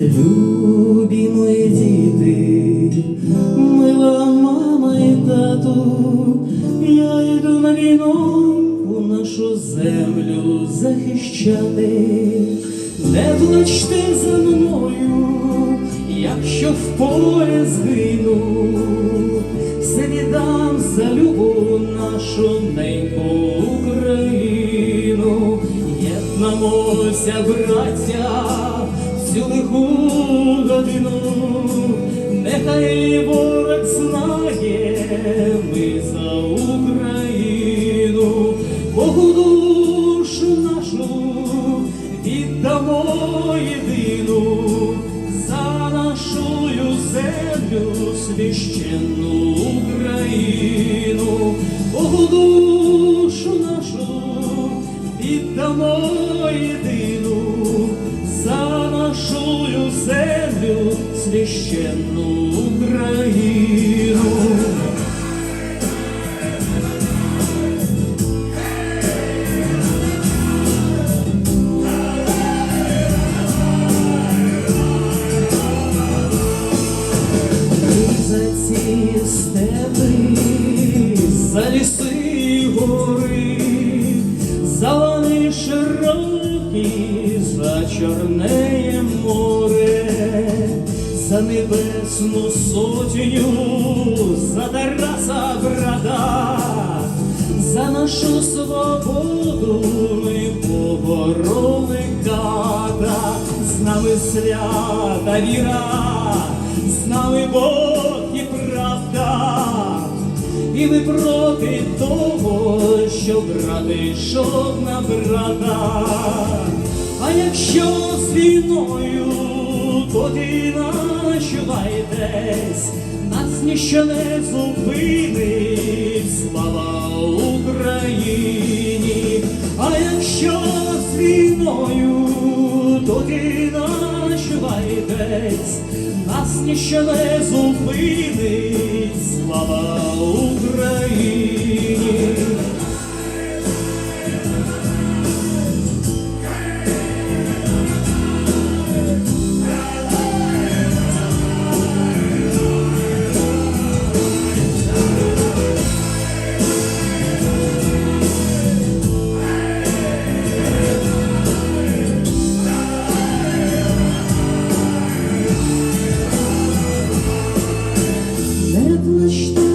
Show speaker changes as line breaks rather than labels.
Любі мої діти, мила мама і тату, я йду на війну у нашу землю захищати, не плачте за мною, якщо в полі згину, все віддам за любу нашу неньку Україну, єднамося, браття, цю лиху годину, нехай ворог знає, ми за Україну, Богу душу нашу віддамо єдину за нашою землю священну Україну, Богу душу нашу віддамо єдину за нашою землю священну Україну. за чорнеє море, за небесну сотню, за Тараса брата, за нашу свободу ми побороли ката, з нами свята віра з нами Бог і правда, і ми проти того, що брат йшов брата. А якщо з війною, тоді начувайтесь, нас ніщо не зупинить, слава Україні. А якщо з війною, тоді начувайтесь, нас ніщо не зупинить, слава Україні. Не